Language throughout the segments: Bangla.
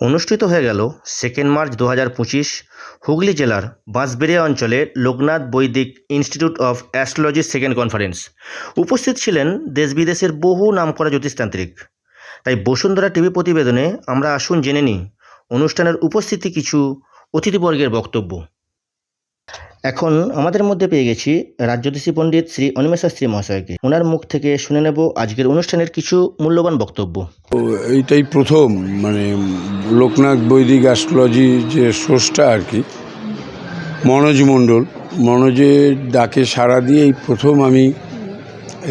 অনুষ্ঠিত হয়ে গেল সেকেন্ড মার্চ দু হাজার পঁচিশ হুগলি জেলার বাঁশবেড়িয়া অঞ্চলে Loknath Vaidik institute of astrology second conference উপস্থিত ছিলেন দেশ বিদেশের বহু নামকরা জ্যোতিষতান্ত্রিক। তাই বসুন্ধরা টিভি প্রতিবেদনে আমরা আসুন জেনে নিই অনুষ্ঠানের উপস্থিতি কিছু অতিথিবর্গের বক্তব্য। এখন আমাদের মধ্যে পেয়ে গেছি রাজ্যদীশী পণ্ডিত শ্রী অনিমেষ শাস্ত্রী মহাশয়কে। ওনার মুখ থেকে শুনে নেব আজকের অনুষ্ঠানের কিছু মূল্যবান বক্তব্য। তো এইটাই প্রথম মানে লোকনাথ বৈদিক অ্যাস্ট্রোলজি যে সোর্সটা আর কি মনোজ মণ্ডল। মনোজের ডাকে সাড়া দিয়ে এই প্রথম আমি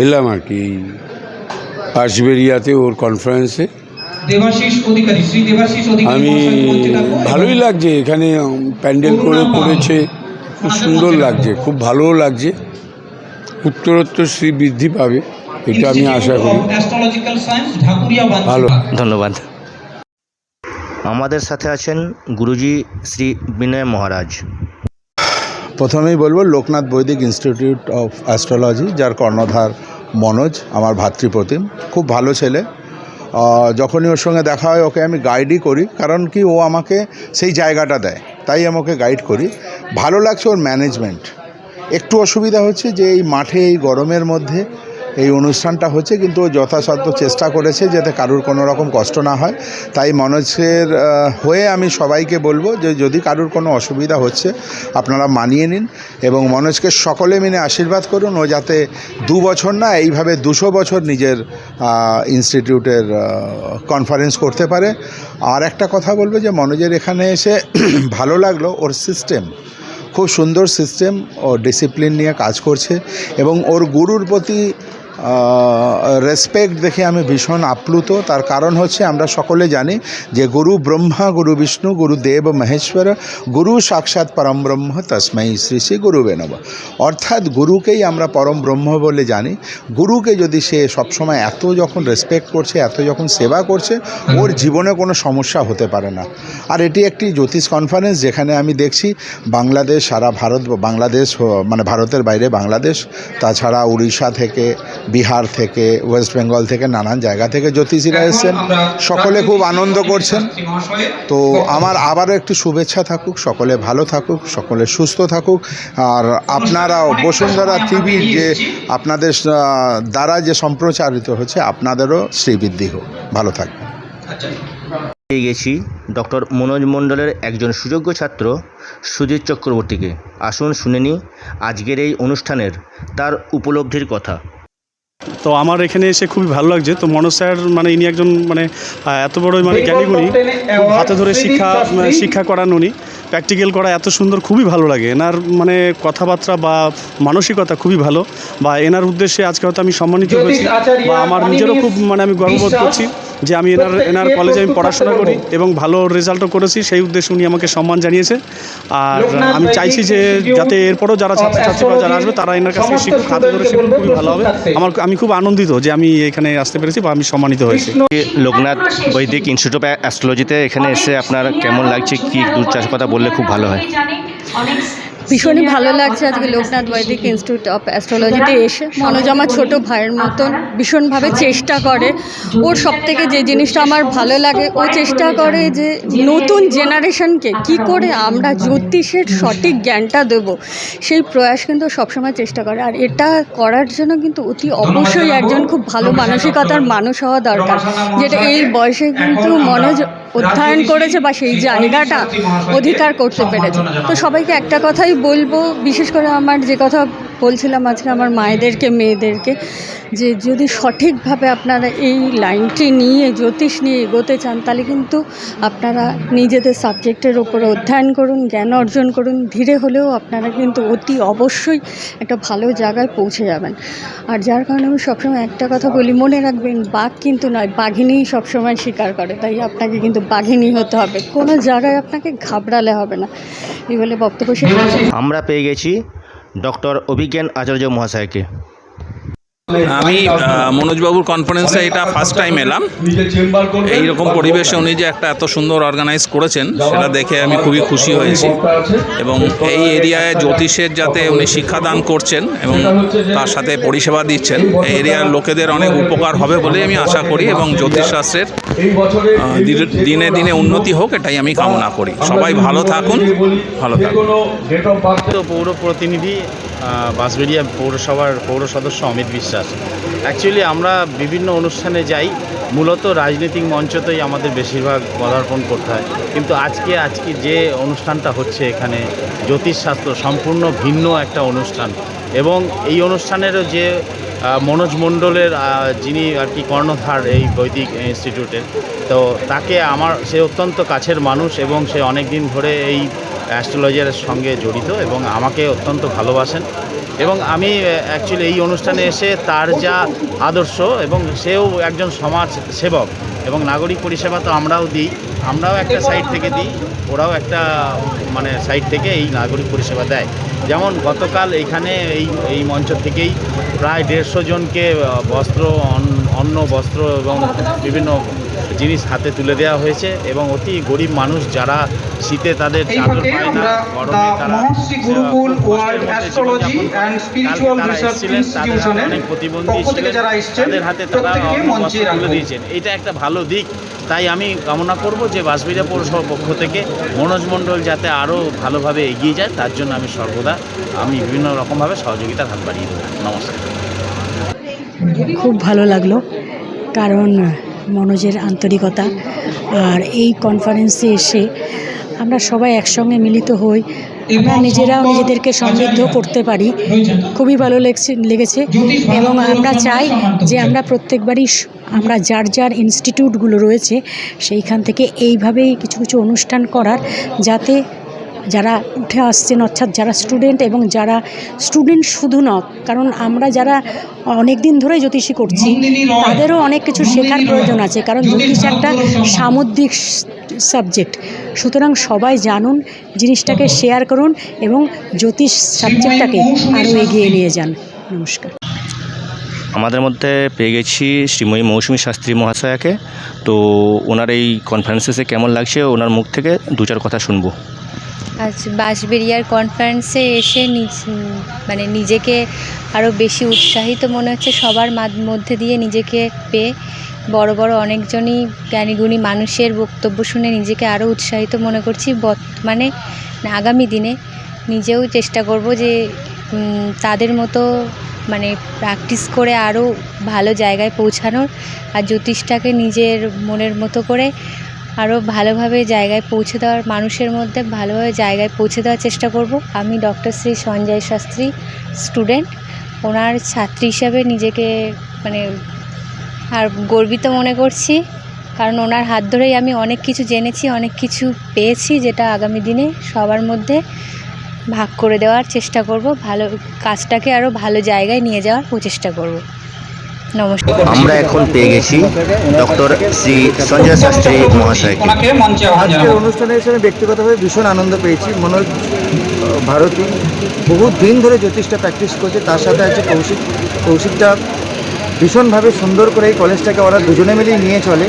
এলাম আর কি বাঁশবেরিয়াতে ওর কনফারেন্সে শ্রী আমি। ভালোই লাগছে এখানে প্যান্ডেল করে করেছে। খুব সুন্দর লাগছে খুব ভালোও লাগছে। উত্তরোত্তর শ্রী বৃদ্ধি পাবে এটা আমি আশা করি। ভালো। ধন্যবাদ। আমাদের সাথে আছেন গুরুজি শ্রী বিনয় মহারাজ। প্রথমেই বলব Loknath Vaidik institute of astrology যার কর্ণধার মনোজ আমার ভাতৃপ্রতিম খুব ভালো ছেলে। যখনই ওর সঙ্গে দেখা হয় ওকে আমি গাইডই করি কারণ কি ও আমাকে সেই জায়গাটা দেয়। তাই আমাকে গাইড করি। ভালো লাগছে ওর ম্যানেজমেন্ট একটু অসুবিধা হচ্ছে যে এই মাঠে, এই গরমের মধ্যে এই অনুষ্ঠানটা হচ্ছে কিন্তু যথাসাধ্য চেষ্টা করেছে যাতে কারুর কোনো রকম কষ্ট না হয়। তাই মনোজের হয়ে আমি সবাইকে বলব যে যদি কারুর কোনো অসুবিধা হচ্ছে, আপনারা মানিয়ে নিন এবং মনোজকে সকলে মিলে আশীর্বাদ করুন। ও যাতে দু বছর না, এইভাবে দুশো বছর নিজের ইনস্টিটিউটের কনফারেন্স করতে পারে। আর একটা কথা বলব যে মনোজের এখানে এসে ভালো লাগল ওর সিস্টেম খুব সুন্দর সিস্টেম ও ডিসিপ্লিন নিয়ে কাজ করছে এবং ওর গুরুর প্রতি রেসপেক্ট দেখে আমি ভীষণ আপ্লুত। তার কারণ হচ্ছে আমরা সকলে জানি যে গুরু ব্রহ্মা গুরু বিষ্ণু গুরু দেব মহেশ্বর গুরু সাক্ষাৎ পরম ব্রহ্ম তস্মৈ শ্রী শ্রী গুরু নম। অর্থাৎ গুরুকেই আমরা পরম ব্রহ্ম বলে জানি। গুরুকে যদি সে সবসময় এত যখন রেসপেক্ট করছে এত যখন সেবা করছে ওর জীবনে কোনো সমস্যা হতে পারে না। আর এটি একটি জ্যোতিষ কনফারেন্স যেখানে আমি দেখছি বাংলাদেশ সারা ভারত বাংলাদেশ মানে ভারতের বাইরে বাংলাদেশ তাছাড়া উড়িষ্যা থেকে বিহার থেকে ওয়েস্ট বেঙ্গল থেকে নানান জায়গা থেকে জ্যোতিষীরা এসেছেন। সকলে খুব আনন্দ করছেন। তো আমার আবারও একটু শুভেচ্ছা থাকুক সকলে ভালো থাকুক সকলে সুস্থ থাকুক। আর আপনারাও বসুন্ধরা টিভির যে আপনাদের দ্বারা যে সম্প্রচারিত হচ্ছে আপনাদেরও শ্রীবৃদ্ধি হোক। ভালো থাকবেন। আচ্ছা। পেয়ে গেছি ডক্টর মনোজ মণ্ডলের একজন সুযোগ্য ছাত্র সুধীর চক্রবর্তীকে। আসুন শুনে নিই আজকের এই অনুষ্ঠানের তার উপলব্ধির কথা। তো আমার এখানে এসে খুবই ভালো লাগছে। তো মনোজ স্যার মানে ইনি একজন মানে এত বড় মানে জ্ঞানীগুণী হাতে ধরে শিক্ষা মানে শিক্ষা করান উনি। প্র্যাকটিক্যাল করা এত সুন্দর খুবই ভালো লাগে। এনার মানে কথাবার্তা বা মানসিকতা খুবই ভালো। বা এনার উদ্দেশ্যে আজকে হয়তো আমি সম্মানিত হয়েছি। বা আমার নিজেরও খুব মানে আমি গর্ববোধ করছি। যে আমি এনার এনার কলেজে আমি পড়াশোনা করি এবং ভালো রেজাল্টও করেছি সেই উদ্দেশ্যে উনি আমাকে সম্মান জানিয়েছে। আর আমি চাইছি যে যাতে এরপরও যারা ছাত্রছাত্রীরা যারা আসবে তারা এনার কাছে শিক্ষক হাতে ধরে শিখুন খুবই ভালো হবে। আমার আমি খুব আনন্দিত যে আমি এখানে আসতে পেরেছি বা আমি সম্মানিত হয়েছি। লোকনাথ বৈদিক ইনস্টিটিউট অফ অ্যাস্ট্রোলজিতে এখানে এসে আপনার কেমন লাগছে কি দু চার কথা বললে খুব ভালো হয়? ভীষণই ভালো লাগছে আজকে লোকনাথ বৈদিক ইনস্টিটিউট অফ অ্যাস্ট্রোলজিতে এসে। মনোজ আমার ছোট ভাইয়ের মতন ভীষণভাবে চেষ্টা করে। ওর সব থেকে যে জিনিসটা আমার ভালো লাগে, ও চেষ্টা করে যে নতুন জেনারেশনকে কি করে আমরা জ্যোতিষের সঠিক জ্ঞানটা দেবো, সেই প্রয়াস কিন্তু সবসময় চেষ্টা করে। আর এটা করার জন্য কিন্তু অতি অবশ্যই একজন খুব ভালো মানসিকতার মানুষ হওয়া দরকার, যেটা এই বয়সে কিন্তু মনোজ অধ্যয়ন করেছে বা সেই জায়গাটা অধিকার করতে পেরেছে। তো সবাইকে একটা কথাই বলব বিশেষ করে আমার যে কথা বলছিলাম আজকে আমার মায়েদেরকে, মেয়েদেরকে যে যদি সঠিকভাবে আপনারা এই লাইনটি নিয়ে, জ্যোতিষ নিয়ে এগোতে চান, তাহলে কিন্তু আপনারা নিজেদের সাবজেক্টের ওপরে অধ্যয়ন করুন, জ্ঞান অর্জন করুন, ধীরে হলেও আপনারা কিন্তু অতি অবশ্যই একটা ভালো জায়গায় পৌঁছে যাবেন। আর যার কারণে আমি সবসময় একটা কথা বলি, মনে রাখবেন, বাঘ কিন্তু নয় বাঘিনীই সবসময় শিকার করে, তাই আপনাকে কিন্তু বাঘিনী হতে হবে। কোনো জায়গায় আপনাকে ঘাবড়ালে হবে না। এই বলে বক্তব্য আমরা পেয়ে গেছি ডক্টর অভিজ্ঞান আচার্য মহাশয়কে। আমি মনোজবাবুর কনফারেন্সে এটা ফার্স্ট টাইম এলাম। এইরকম পরিবেশে উনি যে একটা এত সুন্দর অর্গানাইজ করেছেন, সেটা দেখে আমি খুবই খুশি হয়েছি। এবং এই এরিয়ায় জ্যোতিষের যাতে উনি শিক্ষাদান করছেন এবং তার সাথে পরিষেবা দিচ্ছেন, এই এরিয়ার লোকেদের অনেক উপকার হবে বলে আমি আশা করি এবং জ্যোতিষশাস্ত্রের দিনে- দিনে উন্নতি হোক, এটাই আমি কামনা করি। সবাই ভালো থাকুন ভালো থাকুন। পৌর প্রতিনিধি বাঁশবেড়িয়া পৌরসভার পৌর সদস্য অমিত বিশ্বাস। অ্যাকচুয়ালি আমরা বিভিন্ন অনুষ্ঠানে যাই, মূলত রাজনৈতিক মঞ্চতেই আমাদের বেশিরভাগ পদার্পণ করতে হয়। কিন্তু আজকে আজকে যে অনুষ্ঠানটা হচ্ছে এখানে, জ্যোতিষশাস্ত্র সম্পূর্ণ ভিন্ন একটা অনুষ্ঠান। এবং এই অনুষ্ঠানেরও যে মনোজ মণ্ডলের যিনি আর কি কর্ণধার এই বৈদিক ইনস্টিটিউটের, তো তাকে আমার, সে অত্যন্ত কাছের মানুষ এবং সে অনেক দিন ধরে এই অ্যাস্ট্রোলজির সঙ্গে জড়িত এবং আমাকে অত্যন্ত ভালোবাসেন। এবং আমি অ্যাকচুয়ালি এই অনুষ্ঠানে এসে তার যা আদর্শ এবং সেও একজন সমাজ সেবক এবং নাগরিক পরিষেবা তো আমরাও দিই। আমরাও একটা সাইড থেকে দিই, ওরাও একটা মানে সাইড থেকে এই নাগরিক পরিষেবা দেয়। যেমন গতকাল এখানে এই এই মঞ্চ থেকেই প্রায় দেড়শো জনকে বস্ত্র অন্য বস্ত্র এবং বিভিন্ন জিনিস হাতে তুলে দেওয়া হয়েছে এবং অতি গরিব মানুষ যারা শীতে তাদের এই চাদর ফাঁকে পায় না গরমে তারা ইনস্টিটিউশনের অনেক প্রতিবন্ধী ছিলেন, তাদের হাতে তারা তুলে দিয়েছেন। এটা একটা ভালো দিক তাই আমি কামনা করব যে বাঁশবেড়িয়া পৌরসভার পক্ষ থেকে মনোজ মণ্ডল যাতে আরও ভালোভাবে এগিয়ে যায় তার জন্য আমি সর্বদা আমি বিভিন্ন রকমভাবে সহযোগিতার হাত বাড়িয়ে দেবো নমস্কার। খুব ভালো লাগল কারণ মনোজের আন্তরিকতা। আর এই কনফারেন্সে এসে আমরা সবাই একসঙ্গে মিলিত হই। আমরা নিজেরাও নিজেদেরকে সমৃদ্ধ করতে পারি। খুবই ভালো লেগছে, লেগেছে। এবং আমরা চাই যে আমরা প্রত্যেকবারই আমরা যার যার ইনস্টিটিউটগুলো রয়েছে, সেইখান থেকে এইভাবেই কিছু কিছু অনুষ্ঠান করার যাতে যারা উঠে আসছেন অর্থাৎ যারা স্টুডেন্ট এবং যারা স্টুডেন্ট শুধু নয় কারণ আমরা যারা অনেক দিন ধরে জ্যোতিষী করছি তাদেরও অনেক কিছু শেখার প্রয়োজন আছে কারণ জ্যোতিষ একটা সামুদ্রিক সাবজেক্ট সুতরাং সবাই জানুন জিনিসটাকে শেয়ার করুন এবং জ্যোতিষ সাবজেক্টটাকে আরও এগিয়ে নিয়ে। যান। নমস্কার। আমাদের মধ্যে পেয়ে গেছি শ্রীময়ী মৌসুমী শাস্ত্রী মহাশয়াকে। তো ওনার এই কনফারেন্সেসে কেমন লাগছে ওনার মুখ থেকে দু চার কথা শুনব। আজ বাঁশবেরিয়ার কনফারেন্সে এসে নিজ মানে নিজেকে আরও বেশি উৎসাহিত মনে হচ্ছে সবার মধ্যে দিয়ে নিজেকে পেয়ে। বড় বড় অনেকজনই জ্ঞানীগুণী মানুষের বক্তব্য শুনে নিজেকে আরও উৎসাহিত মনে করছি। বর্তমানে আগামী দিনে নিজেও চেষ্টা করব যে তাদের মতো মানে প্র্যাকটিস করে আরও ভালো জায়গায় পৌঁছানোর। আর জ্যোতিষটাকে নিজের মনের মতো করে আরও ভালোভাবে জায়গায় পৌঁছে দেওয়ার, মানুষের মধ্যে ভালোভাবে জায়গায় পৌঁছে দেওয়ার চেষ্টা করব। আমি ডক্টর শ্রী সঞ্জয় শাস্ত্রী স্টুডেন্ট ওনার ছাত্রী হিসাবে নিজেকে মানে আর গর্বিত মনে করছি, কারণ ওনার হাত ধরেই আমি অনেক কিছু জেনেছি, অনেক কিছু পেয়েছি যেটা আগামী দিনে সবার মধ্যে ভাগ করে দেওয়ার চেষ্টা করব। ভালো, কাজটাকে আরও ভালো জায়গায় নিয়ে যাওয়ার প্রচেষ্টা করব। নমস্কার। আমরা এখন পেয়ে গেছি ডক্টর শ্রী সঞ্জয় শাস্ত্রী মহাশয়কে। ওনাকে মঞ্চে আহ্বান আজকের জানাব অনুষ্ঠানে এসে আমি ব্যক্তিগতভাবে ভীষণ আনন্দ পেয়েছি। মনোজ ভারতী বহু দিন ধরে জ্যোতিষটা প্র্যাকটিস করছে। তার সাথে আছে কৌশিক। কৌশিকটা ভীষণভাবে সুন্দর করে এই কলেজটাকে ওরা দুজনে মিলেই নিয়ে চলে।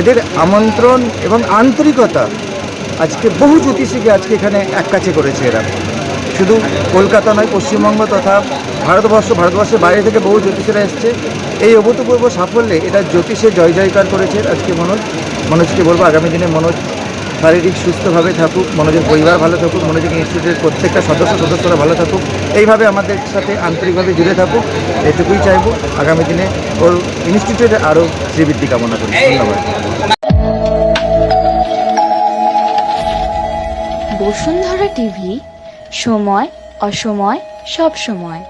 এদের আমন্ত্রণ এবং আন্তরিকতা আজকে বহু জ্যোতিষীকে আজকে এখানে এক কাছে করেছে এরা। শুধু কলকাতা নয়, পশ্চিমবঙ্গ তথা ভারতবর্ষ, ভারতবর্ষের বাইরে থেকে বহু জ্যোতিষীরা এসছে। এই অভূতপূর্ব সাফল্যে এটা জ্যোতিষে জয় জয়কার করেছে আজকে মনোজ। মনোজকে বলব, আগামী দিনে মনোজ শারীরিক সুস্থভাবে থাকুক, মনোজের পরিবার ভালো থাকুক মনোযোগ ইনস্টিটিউটের প্রত্যেকটা সদস্য, সদস্যরা ভালো থাকুক। এইভাবে আমাদের সাথে আন্তরিকভাবে জুড়ে থাকুক, এটুকুই চাইব। আগামী দিনে ওর ইনস্টিটিউটে আরও শ্রীবৃদ্ধি কামনা করি। ধন্যবাদ। বসুন্ধরা টিভি সময় অসময় সব সময়